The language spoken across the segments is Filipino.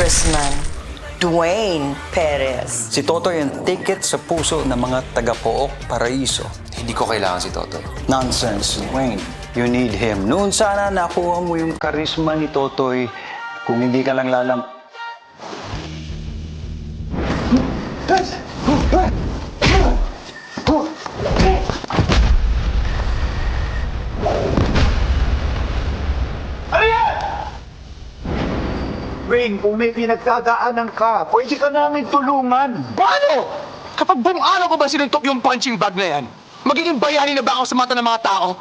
Congressman Dwayne Perez. Si Totoy ang ticket sa puso ng mga taga-Pook Paraiso. Hindi ko kailangan si Totoy. Nonsense, Wayne. You need him. Noon sana nakuha mo yung karisma ni Totoy kung hindi ka lang lalam... Wayne, kung may pinagdadaanan ka, pwede ka namin tulungan. Paano? Kapag buong araw ko ba sinuntok yung punching bag na yan, magiging bayani na ba ako sa mata ng mga tao?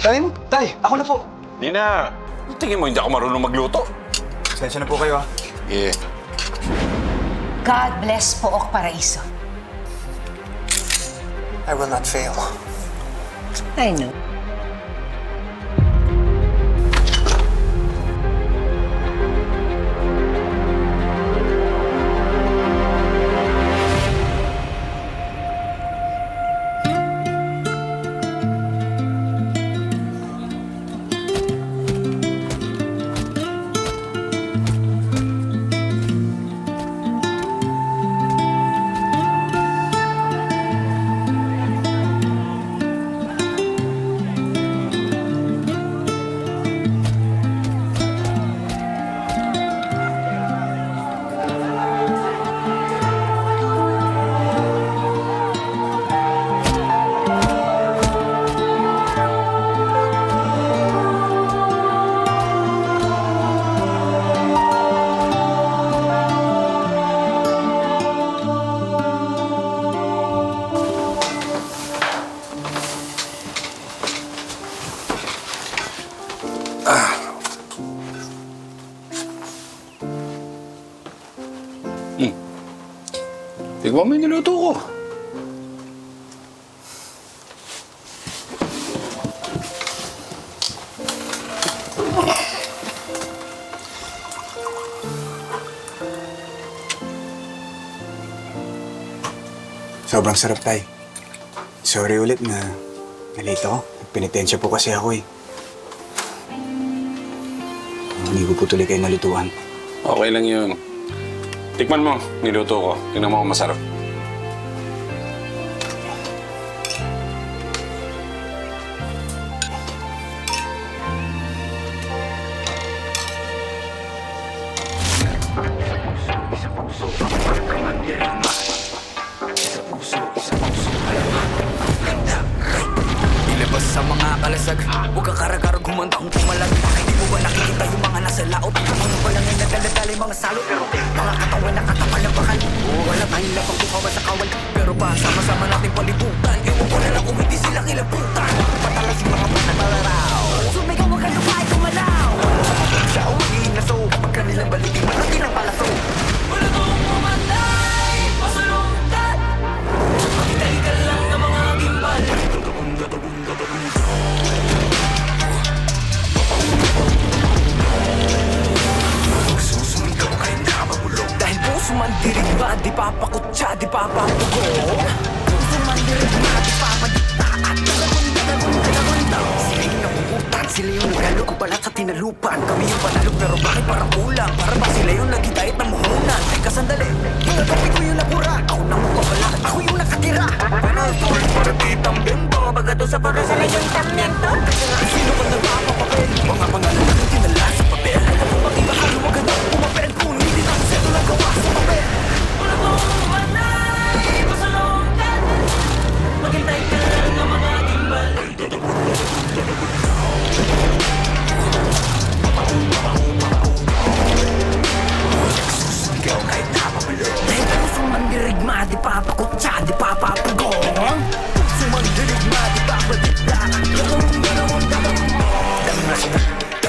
Tay, tay, ako na po. Di na. Tingin mo hindi ako marunong magluto? Sensya na po kayo ah. Yeah. God bless Pook Paraiso. I will not fail. I know. Tignan mo yung niluto ko. Sobrang sarap, tay. Sorry ulit na nalito ako. Pinitensya po kasi ako eh. Hindi ko po tuloy kayo nalutuan. Okay lang yun. Tikman mo, niluto ko. Tingnan mo kung masarap. Ilabas sa mga kalasag. Huwag kang karagarag humanda kung pumalag. Hindi mo ba nakikita yung mga nasa laot? Mga palang ay nagdadala mga salot? Pero mga katawan na katapal ng bakal. Oo, wala tayong lapang bukawan sa kawal. Pero pa, sama-sama natin palibutan Ewan ko na lang kung hindi sila kilabutan Patalas yung mga bata tinalupan Kami yung panalo pero bakit parang kulang Para ba sila yung nagitayat ng muhunan Teka sandali. Yung nagabi ko yung nabura Ako nang mapapala. Ako yung nakatira. Ay para di tambento Bagato sa para sa layang tamento? Kasi nga sino ka nagpapapapel? Mga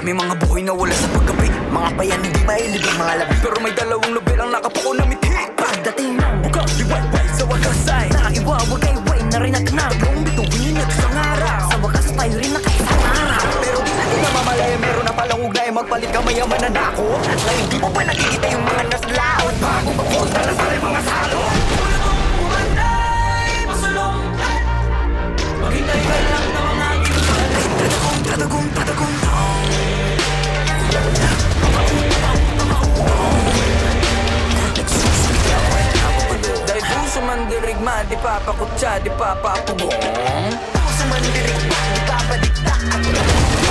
Kami mga buhay na wala sa paggabi Mga payan hindi mailib ang mga labi Pero may dalawang lubel ang nakapuko na mithi Pagdating ng bukang liwayway sa wagas ay Naiwawagayway na rin at na Tatlong bituin at isang araw Sa wakas tayo rin nakaisang araw Pero di natin namamalaya meron na palang ugnayan Magpalit kamay ang mananakot Ngayon di mo pa nakikita yung mga naslaot. Bago mapunta na sa mga salo. Maghintay ka lang na mga Patagong, patagong, patagong dirigma, di papakutsa, di papapugong Puso man dirigma, di papadikta at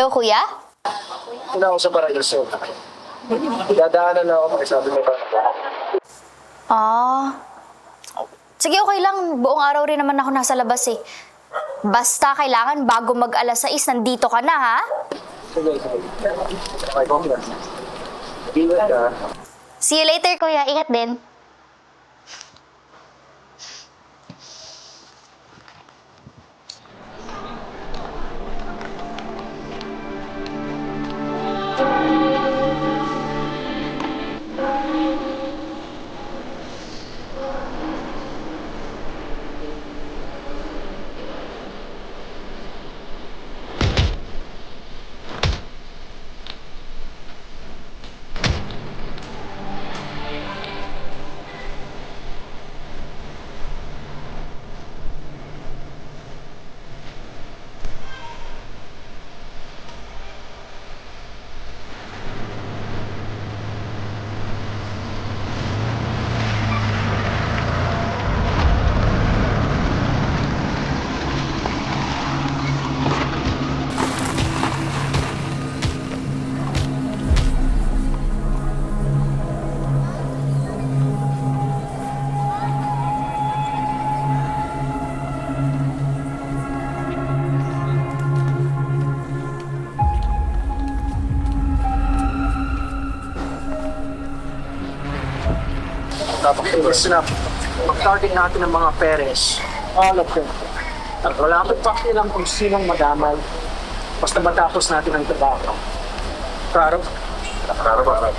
Hello, kuya? Una ako sa Barangay. Dadaanan na ako pakisabi mo ba? Ah. Sige, okay lang. Buong araw rin naman ako nasa labas eh. Basta kailangan bago mag alas 6, nandito ka na, ha? Sige, sige. Okay, congrats. Ingat ka. See you later, kuya. Ingat din. Tapos na, mag-target natin ng mga Perez. All of them. At wala akong pakialam kung sinong madamay. Basta matapos natin ang trabaho. Klaro? Klaro ba?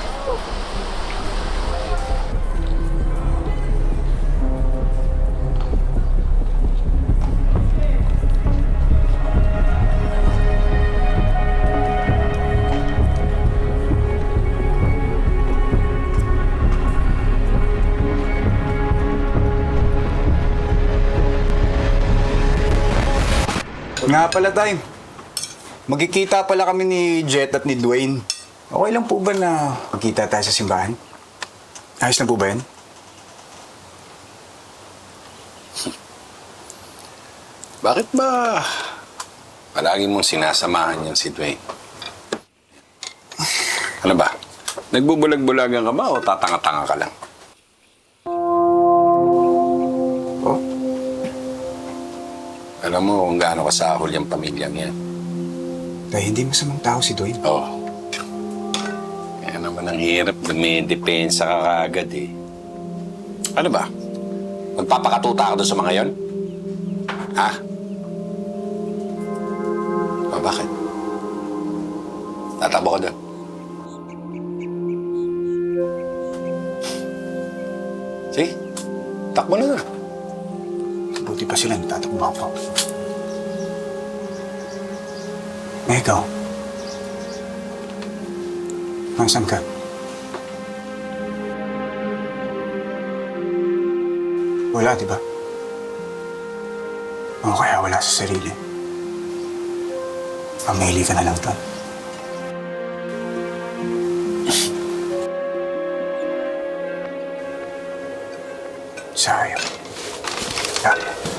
Nga pala tayo. Magkikita pala kami ni Jet at ni Dwayne. Okay lang po ba na magkita tayo sa simbahan? Ayos na po ba yan? Bakit ba palagi mong sinasamahan yan si Dwayne? Ano ba? Nagbubulag-bulagan ka ba o tatanga-tanga ka lang? Alam mo kung gaano kasahol yung pamilyang yan. Dahil hindi masamang tao si Dwayne. Oo. Kaya naman ang hirap, dumidepensa ka kaagad eh. Ano ba? Magpapakatuta ka doon sa mga yon? Ha? O bakit? Tatabo ka doon. Sige, takbo na doon. Buti pa sila natatakbo pa. Eh, ikaw? Nasaan ka? Wala, di ba? O kaya wala sa sarili. Pamili ka na lang doon. Sayang. Sayang.